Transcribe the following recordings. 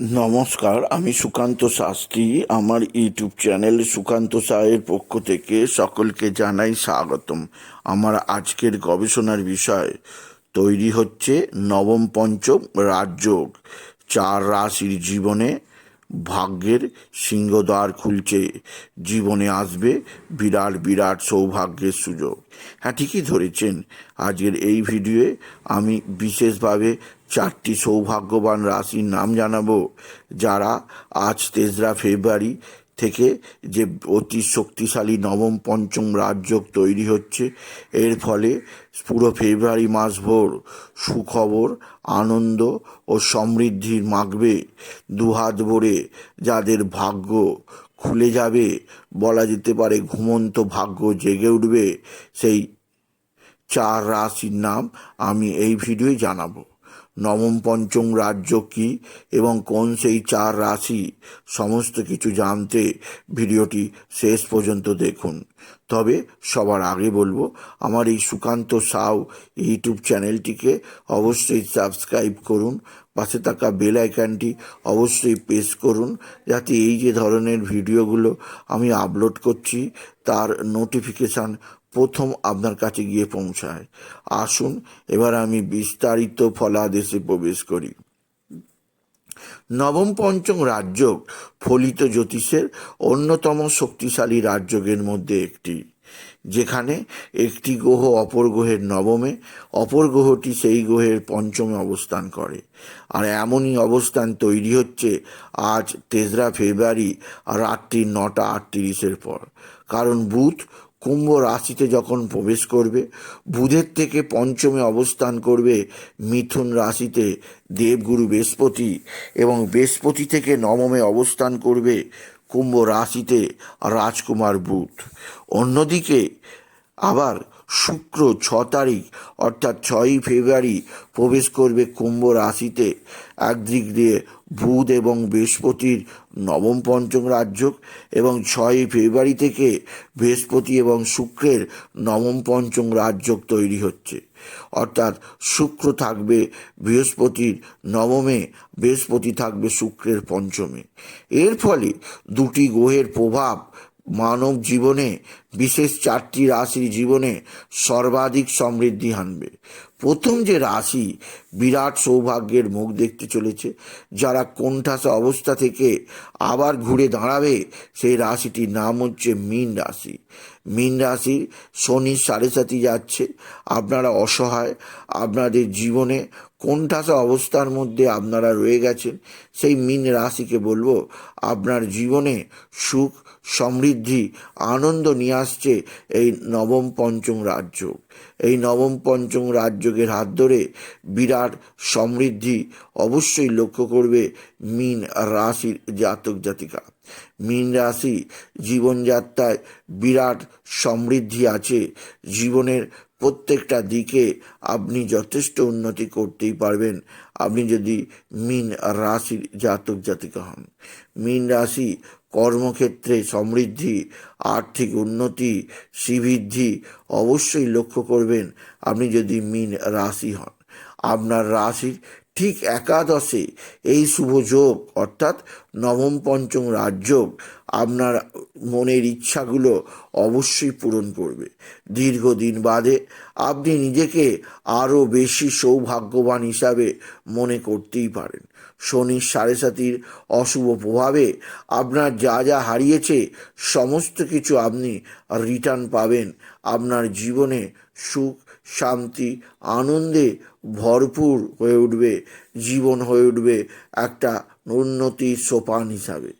নমস্কার, আমি সুকান্ত শাস্ত্রী। আমার ইউটিউব চ্যানেল সুকান্ত সাহের পক্ষ থেকে সকলকে জানাই স্বাগতম। আমার আজকের গবেষণার বিষয় তৈরি হচ্ছে নবম পঞ্চম রাজযোগ। চার রাশির জীবনে ভাগ্যের সিংহদ্বার খুলছে। জীবনে আসবে বিরাট বিরাট সৌভাগ্যের সুযোগ। হ্যাঁ ঠিকই ধরেছেন। আজকের এই ভিডিওয়ে আমি বিশেষভাবে চারটি সৌভাগ্যবান রাশির নাম জানাব, যারা আজ তেসরা ফেব্রুয়ারি থেকে যে অতি শক্তিশালী নবম পঞ্চম রাজযোগ তৈরি হচ্ছে, এর ফলে পুরো ফেব্রুয়ারি মাসভর সুখবর, আনন্দ ও সমৃদ্ধির মাগবে। দুহাত ভরে যাদের ভাগ্য খুলে যাবে, বলা যেতে পারে ঘুমন্ত ভাগ্য জেগে উঠবে, সেই চার রাশির নাম আমি এই ভিডিওয় জানাব। নবম পঞ্চম রাজ্য কি এবং কোন সেই চার রাশি? সমস্ত কিছু জানতে ভিডিওটি শেষ পর্যন্ত দেখুন। তবে সবার আগে বলব, আমার এই সুকান্ত সাউ ইউটিউব চ্যানেলটিকে অবশ্যই সাবস্ক্রাইব করুন, পাশে থাকা বেল আইকনটি অবশ্যই প্রেস করুন, যাতে এই যে ধরনের ভিডিওগুলো আমি আপলোড করছি, তার নোটিফিকেশান প্রথম আপনার কাছে গিয়ে পৌঁছায়। আসুন, এবার আমি বিস্তারিত ফলাদেশে প্রবেশ করি। নবম পঞ্চম রাজযোগ, ফলিত জ্যোতিষের অন্যতম শক্তিশালী রাজযোগের মধ্যে একটি, যেখানে একটি গ্রহ অপর গ্রহের নবমে, অপর গ্রহটি সেই গ্রহের পঞ্চমে অবস্থান করে। আর এমনই অবস্থান তৈরি হচ্ছে আজ তেসরা ফেব্রুয়ারি আর রাত্রি নটা আটত্রিশের পর। কারণ বুধ কুম্ভ রাশিতে যখন প্রবেশ করবে, বুধের থেকে পঞ্চমে অবস্থান করবে মিথুন রাশিতে দেবগুরু বৃহস্পতি এবং বৃহস্পতি থেকে নবমে অবস্থান করবে কুম্ভ রাশিতে রাজকুমার বুধ। অন্যদিকে আবার শুক্র ছ তারিখ অর্থাৎ ছয়ই ফেব্রুয়ারি প্রবেশ করবে কুম্ভ রাশিতে। একদিক দিয়ে বুধ এবং বৃহস্পতির নবম পঞ্চম রাজ্য এবং ছয়ই ফেব্রুয়ারি থেকে বৃহস্পতি এবং শুক্রের নবম পঞ্চম রাজযোগ তৈরি হচ্ছে। অর্থাৎ শুক্র থাকবে বৃহস্পতির নবমে, বৃহস্পতি থাকবে শুক্রের পঞ্চমে। এর ফলে দুটি গ্রহের প্রভাব মানব জীবনে, বিশেষ চারটি রাশির জীবনে সর্বাধিক সমৃদ্ধি আনবে। প্রথম যে রাশি বিরাট সৌভাগ্যের মুখ দেখতে চলেছে, যারা কোণঠাসা অবস্থা থেকে আবার ঘুরে দাঁড়াবে, সেই রাশিটির নাম হচ্ছে মীন রাশি। মীন রাশির শনি সাড়ে সাথে যাচ্ছে। আপনারা অসহায়, আপনাদের জীবনে কোণঠাসা অবস্থার মধ্যে আপনারা রয়ে গেছেন, সেই মিন রাশিকে বলব, আপনার জীবনে সুখ, সমৃদ্ধি, আনন্দ নিয়ে আসছে এই নবম পঞ্চম রাজ্য। এই নবম পঞ্চম রাজযোগের হাত ধরে বিরাট সমৃদ্ধি অবশ্যই লক্ষ্য করবে মিন রাশির জাতক জাতিকা। মীন রাশি জীবনযাত্রায় বিরাট সমৃদ্ধি আছে, জীবনের প্রত্যেকটা দিকে আপনি যথেষ্ট উন্নতি করতেই পারবেন। আপনি যদি মীন রাশির জাতক জাতিকা হন। মীন রাশি কর্মক্ষেত্রে সমৃদ্ধি, আর্থিক উন্নতি, শ্রীবৃদ্ধি অবশ্যই লক্ষ্য করবেন। আপনি যদি মীন রাশি হন, আপনার রাশির ঠিক একাদশে এই শুভ যোগ অর্থাৎ নবম পঞ্চম রাজযোগ আপনার মনের ইচ্ছাগুলো অবশ্যই পূরণ করবে। দীর্ঘদিন বাদে আপনি নিজেকে আরও বেশি সৌভাগ্যবান হিসাবে মনে করতেই পারেন। শনির সাড়ে সাতির অশুভ প্রভাবে আপনার যা যা হারিয়েছে, সমস্ত কিছু আপনি রিটার্ন পাবেন। আপনার জীবনে সুখ, শান্তি, আনন্দে ভরপুর হয়ে উঠবে। জীবন হয়ে উঠবে একটা উন্নতির সোপান হিসাবে।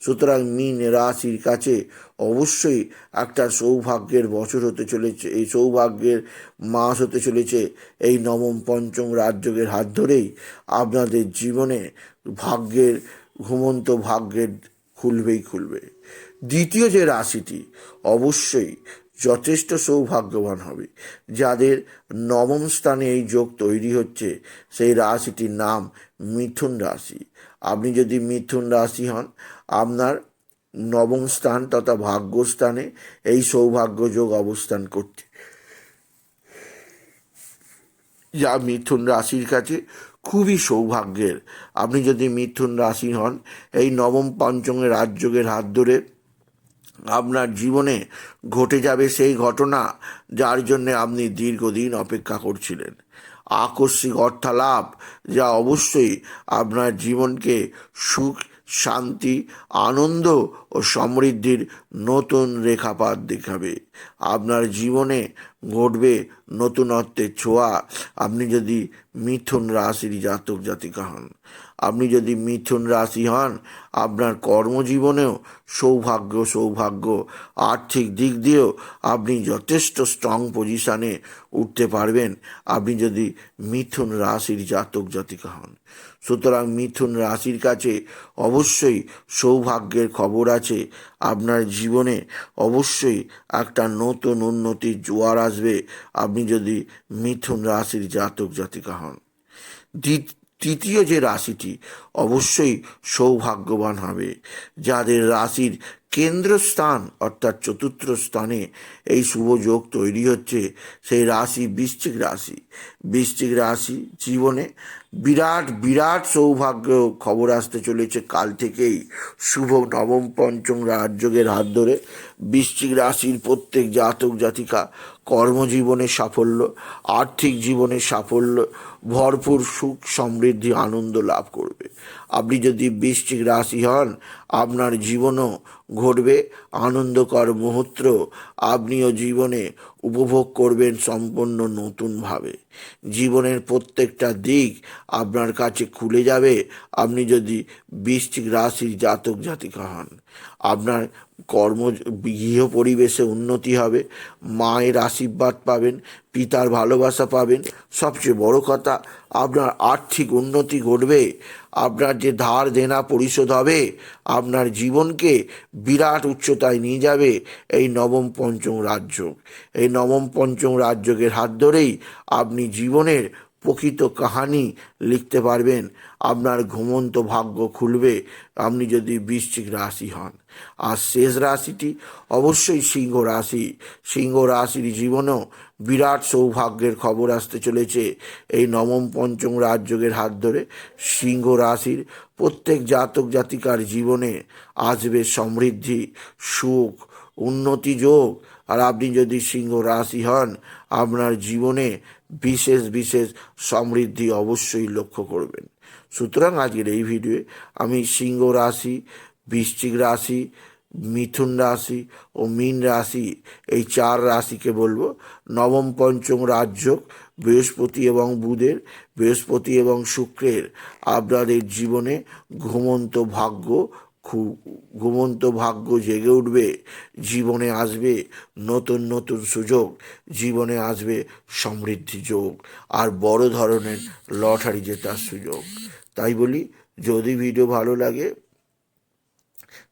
সুতরাং মিন রাশির কাছে অবশ্যই একটা সৌভাগ্যের বছর হতে চলেছে। এই সৌভাগ্যের মাস হতে চলেছে এই নবম পঞ্চম রাজযোগের হাত ধরেই। আপনাদের জীবনে ভাগ্যের, ঘুমন্ত ভাগ্যের খুলবেই খুলবে। দ্বিতীয় যে রাশিটি, অবশ্যই যথেষ্ট সৌভাগ্যবান হবে। যাদের নবম স্থানে এই যোগ তৈরি হচ্ছে, সেই রাশিটির নাম মিথুন রাশি। আপনি যদি মিথুন রাশি হন, আপনার নবম স্থান তথা ভাগ্যস্থানে এই সৌভাগ্য যোগ অবস্থান করছে। যা মিথুন রাশির কাছে খুবই সৌভাগ্যের। আপনি যদি মিথুন রাশি হন, এই নবম পঞ্চমের রাজযোগের হাত ধরে আপনার জীবনে ঘটে যাবে সেই ঘটনা যার জন্যে আপনি দীর্ঘদিন অপেক্ষা করছিলেন। আকস্মিক অর্থালাভ যা অবশ্যই আপনার জীবনকে সুখ, শান্তি, আনন্দ ও সমৃদ্ধির নতুন রেখাপাত দেখাবে। আপনার জীবনে ঘটবে নতুনত্বের ছোঁয়া। আপনি যদি মিথুন রাশির জাতক জাতিকা হন, আপনি যদি মিথুন রাশি হন, আপনার কর্মজীবনেও সৌভাগ্য সৌভাগ্য আর্থিক দিক দিয়েও আপনি যথেষ্ট স্ট্রং পজিশানে উঠতে পারবেন। আপনি যদি মিথুন রাশির জাতক জাতিকা হন, সুতরাং মিথুন রাশির কাছে অবশ্যই সৌভাগ্যের খবর আছে। আপনার জীবনে অবশ্যই একটা নতুন উন্নতির জোয়ার আসবে। আপনি যদি মিথুন রাশির জাতক, জাতিকা হন। তৃতীয় যে রাশিটি অবশ্যই সৌভাগ্যবান হবে। যাদের রাশির কেন্দ্রস্থান অর্থাৎ চতুর্থ স্থানে এই শুভ যোগ তৈরি হচ্ছে, সেই রাশি বৃশ্চিক রাশি। বৃশ্চিক রাশি জীবনে বিরাট বিরাট সৌভাগ্য খবর আসতে চলেছে কাল থেকেই। শুভ নবম পঞ্চম রাজযোগের হাত ধরে বৃশ্চিক রাশির প্রত্যেক জাতক, জাতিকা কর্মজীবনে সাফল্য, আর্থিক জীবনে সাফল্য, ভরপুর সুখ, সমৃদ্ধি, আনন্দ লাভ করবে। আপনি যদি বৃশ্চিক রাশি হন, আপনার জীবনও ঘটবে। আনন্দকর মুহূর্ত আপনিও জীবনে উপভোগ করবেন সম্পূর্ণ নতুনভাবে। জীবনের প্রত্যেকটা দিক আপনার কাছে খুলে যাবে। আপনি যদি বৃশ্চিক রাশির জাতক জাতিকা হন। আপনার কর্ম, গৃহ পরিবেশে উন্নতি হবে, মায়ের আশীর্বাদ পাবেন, পিতার ভালোবাসা পাবেন। সবচেয়ে বড় কথা, আপনার আর্থিক উন্নতি ঘটবে, আপনার যে ধার দেনা পরিশোধ হবে, আপনার জীবনকে বিরাট উচ্চতায় নিয়ে যাবে এই নবম পঞ্চম রাজ্য এই নবম পঞ্চম রাজ্যের হাত ধরেই আপনি জীবনের প্রকৃত কাহানি লিখতে পারবেন। আপনার ঘুমন্ত ভাগ্য খুলবে। আপনি যদি বৃশ্চিক রাশি হন। আর শেষ রাশিটি অবশ্যই সিংহ রাশি। সিংহ রাশির জীবনেও বিরাট সৌভাগ্যের খবর আসতে চলেছে। এই নবম পঞ্চম রাজযোগের হাত ধরে সিংহ রাশির প্রত্যেক জাতক জাতিকার জীবনে আসবে সমৃদ্ধি, সুখ, উন্নতি যোগ। আর আপনি যদি সিংহ রাশি হন, আপনার জীবনে বিশেষ বিশেষ সমৃদ্ধি অবশ্যই লক্ষ্য করবেন। সুতরাং আজকের এই ভিডিওয়ে আমি সিংহ রাশি, বৃশ্চিক রাশি, মিথুন রাশি ও মীন রাশি এই চার রাশিকে বলব। নবম পঞ্চম রাজ্য বৃহস্পতি এবং বুধের, বৃহস্পতি এবং শুক্রের আপনাদের জীবনে ঘুমন্ত ভাগ্য খুব ঘুমন্ত ভাগ্য জেগে উঠবে, জীবনে আসবে নতুন নতুন সুযোগ, জীবনে আসবে সমৃদ্ধি যোগ, আর বড় ধরনের লটারি জেতার সুযোগ। তাই বলি, যদি ভিডিও ভালো লাগে